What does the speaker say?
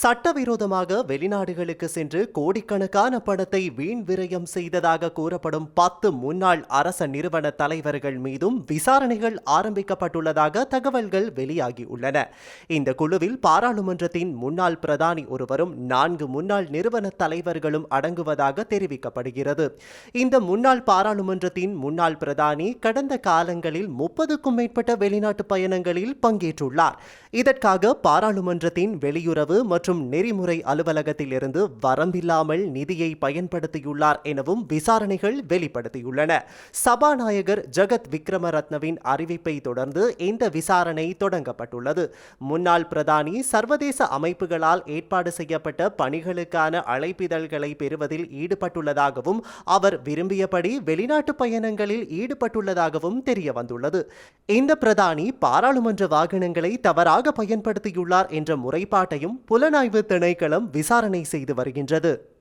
சட்டவிரோதமாக வெளிநாடுகளுக்கு சென்று கோடிக்கணக்கான பணத்தை வீண் விரயம் செய்ததாக கூறப்படும் பத்து முன்னாள் அரச நிறுவன தலைவர்கள் மீதும் விசாரணைகள் ஆரம்பிக்கப்பட்டுள்ளதாக தகவல்கள் வெளியாகியுள்ளன. இந்த குழுவில் பாராளுமன்றத்தின் முன்னாள் பிரதானி ஒருவரும் நான்கு முன்னாள் நிறுவன தலைவர்களும் அடங்குவதாக தெரிவிக்கப்படுகிறது. இந்த முன்னாள் பாராளுமன்றத்தின் முன்னாள் பிரதானி கடந்த காலங்களில் முப்பதுக்கும் மேற்பட்ட வெளிநாட்டு பயணங்களில் பங்கேற்றுள்ளார். இதற்காக பாராளுமன்றத்தின் வெளியுறவு மற்றும் மற்றும் நெறிமுறை அலுவலகத்திலிருந்து வரம்பில்லாமல் நிதியை பயன்படுத்தியுள்ளார் எனவும் விசாரணைகள் வெளிப்படுத்தியுள்ளன. சபாநாயகர் ஜெகத் விக்ரமரத்னவின் அறிவிப்பை தொடர்ந்து இந்த விசாரணை தொடங்கப்பட்டுள்ளது. முன்னாள் பிரதானி சர்வதேச அமைப்புகளால் ஏற்பாடு செய்யப்பட்ட பணிகளுக்கான அழைப்பிதழ்களை பெறுவதில் ஈடுபட்டுள்ளதாகவும் அவர் விரும்பியபடி வெளிநாட்டு பயணங்களில் ஈடுபட்டுள்ளதாகவும் தெரிய வந்துள்ளது இந்த பிரதானி பாராளுமன்ற வாகனங்களை தவறாக பயன்படுத்தியுள்ளார் என்ற முறைப்பாட்டையும் புல புலனாய்வு திணைக்களம் விசாரணை செய்து வருகின்றது.